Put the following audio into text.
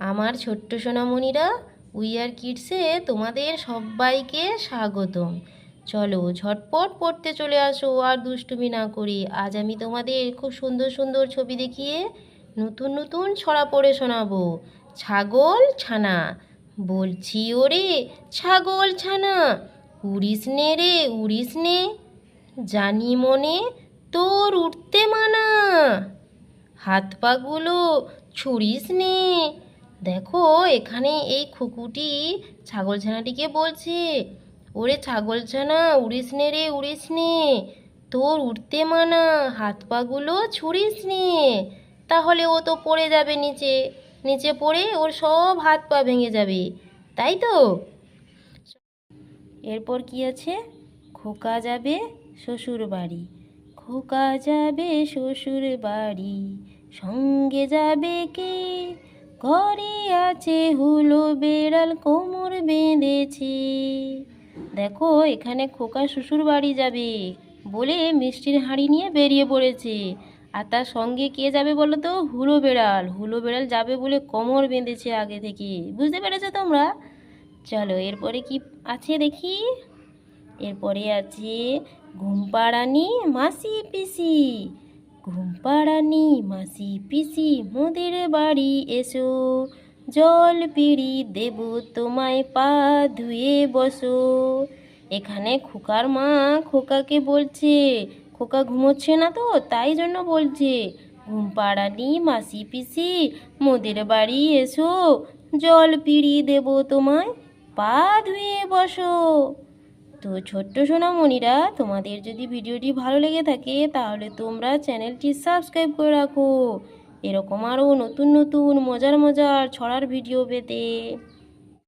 আমার ছোট্ট সোনামণিরা উই আর কিডসে তোমাদের সবাইকে স্বাগতম। চলো ঝটপট পড়তে চলে আসো, আর দুষ্টুমি না করি। আজ আমি তোমাদের খুব সুন্দর সুন্দর ছবি দেখিয়ে নতুন নতুন ছড়া পড়ে শোনাবো। ছাগল ছানা, বলছি ওরে, ছাগল ছানা, উড়িস নে রে, উড়িস নে, জানি মনে তোর উঠতে মানা হাত পাগুলো ছুড়িস নে দেখো, এখানে এই খুকুটি ছাগল ছানাটিকে বলছে, ওরে ছাগল ছানা, উড়িস নে রে, উড়িস নে, তোর উঠতে মানা, হাত পাগুলো ছুড়িস নে, তাহলে ও তো পড়ে যাবে নিচে নিচে পড়ে ওর সব হাত পা ভেঙে যাবে, তাই তো? এরপর কি আছে? খোকা যাবে শ্বশুর বাড়ি, খোকা যাবে শ্বশুর বাড়ি, সঙ্গে যাবে কে? ঘরে আছে হুলো বেড়াল কোমর বেঁধেছে। দেখো, এখানে খোকা শ্বশুর বাড়ি যাবে বলে মিষ্টির হাঁড়ি নিয়ে বেরিয়ে পড়েছে। আর তার সঙ্গে কে যাবে বলো তো? হুলো বেড়াল। হুলো বেড়াল যাবে বলে কোমর বেঁধেছে আগে থেকে। বুঝতে পেরেছ তোমরা? চলো, এরপরে কি আছে দেখি? এরপরে আছে ঘুমপাড়ানি মাসি পিসি। ঘুমপাড়ানি মাসি পিসি মোদের বাড়ি এসো। জল পিড়ি দেব তোমায় পা ধুয়ে বসো। এখানে খোকার মা খোকাকে বলছে, খোকা ঘুমোচ্ছে না তো, তাই জন্য বলছে ঘুমপাড়ানি মাসি পিসি মোদের বাড়ি এসো। জল পিড়ি দেব তোমায় পা ধুয়ে বসো। তো ছোট্ট সোনামণিরা, তোমাদের যদি ভিডিওটি ভালো লেগে থাকে, তাহলে তোমরা চ্যানেলটি সাবস্ক্রাইব করে রাখো। এরকম আরও নতুন নতুন মজার মজার ছড়ার ভিডিও পেতে।